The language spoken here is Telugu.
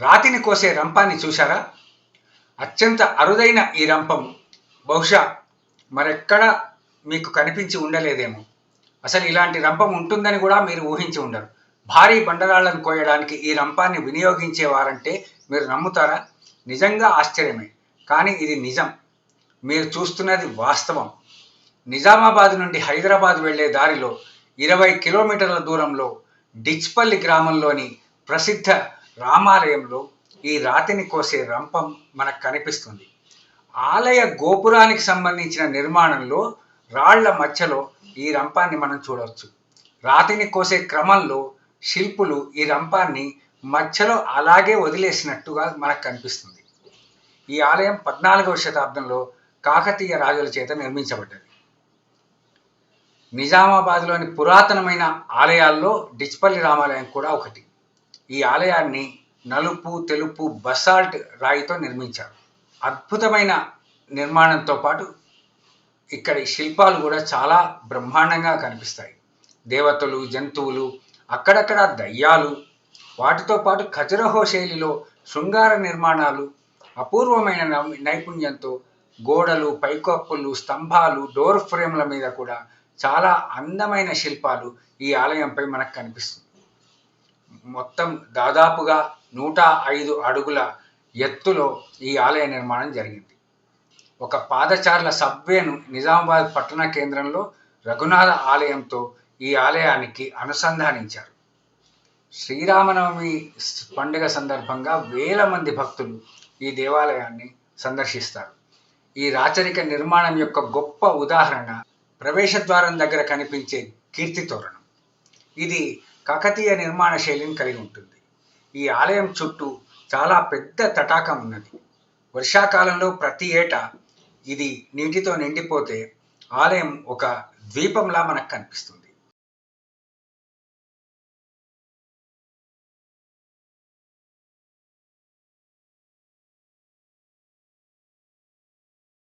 రాతిని కోసే రంపాన్ని చూశారా? అత్యంత అరుదైన ఈ రంపం. బహుశా మరెక్కడా మీకు కనిపించి ఉండలేదేమో. అసలు ఇలాంటి రంపం ఉంటుందని కూడా మీరు ఊహించి ఉండరు. భారీ బండరాళ్ళను కోయడానికి ఈ రంపాన్ని వినియోగించేవారంటే మీరు నమ్ముతారా? నిజంగా ఆశ్చర్యమే. కానీ ఇది నిజం. మీరు చూస్తున్నది వాస్తవం. నిజామాబాద్ నుండి హైదరాబాద్ వెళ్ళే దారిలో ఇరవై కిలోమీటర్ల దూరంలో డిచ్పల్లి గ్రామంలోని ప్రసిద్ధ రామాలయంలో ఈ రాతిని కోసే రంపం మనకు కనిపిస్తుంది. ఆలయ గోపురానికి సంబంధించిన నిర్మాణంలో రాళ్ళ మధ్యలో ఈ రంపాన్ని మనం చూడవచ్చు. రాతిని కోసే క్రమంలో శిల్పులు ఈ రంపాన్ని మధ్యలో అలాగే వదిలేసినట్టుగా మనకు కనిపిస్తుంది. ఈ ఆలయం పద్నాలుగవ శతాబ్దంలో కాకతీయ రాజుల చేత నిర్మించబడ్డది. నిజామాబాద్లోని పురాతనమైన ఆలయాల్లో డిచ్పల్లి రామాలయం కూడా ఒకటి. ఈ ఆలయాన్ని నలుపు తెలుపు బసాల్ట్ రాయితో నిర్మించారు. అద్భుతమైన నిర్మాణంతో పాటు ఇక్కడి శిల్పాలు కూడా చాలా బ్రహ్మాండంగా కనిపిస్తాయి. దేవతలు జంతువులు అక్కడక్కడ దయ్యాలు వాటితో పాటు ఖజరహో శైలిలో శృంగార నిర్మాణాలు అపూర్వమైన నై- నైపుణ్యంతో గోడలు పైకప్పులు స్తంభాలు డోర్ ఫ్రేమ్ల మీద కూడా చాలా అందమైన శిల్పాలు ఈ ఆలయంపై మనకు కనిపిస్తుంది మొత్తం దాదాపుగా నూట ఐదు అడుగుల ఎత్తులో ఈ ఆలయ నిర్మాణం జరిగింది. ఒక పాదచారుల సబ్వేను నిజామాబాద్ పట్టణ కేంద్రంలో రఘునాథ ఆలయంతో ఈ ఆలయానికి అనుసంధానించారు. శ్రీరామనవమి పండుగ సందర్భంగా వేల మంది భక్తులు ఈ దేవాలయాన్ని సందర్శిస్తారు. ఈ రాచరిక నిర్మాణం యొక్క గొప్ప ఉదాహరణ ప్రవేశద్వారం దగ్గర కనిపించే కీర్తి తోరణం. ఇది కాకతీయ నిర్మాణ శైలిని కలిగి ఉంటుంది. ఈ ఆలయం చుట్టూ చాలా పెద్ద తటాకం ఉన్నది. వర్షాకాలంలో ప్రతి ఏటా ఇది నీటితో నిండిపోతే ఆలయం ఒక ద్వీపంలా మనకు కనిపిస్తుంది.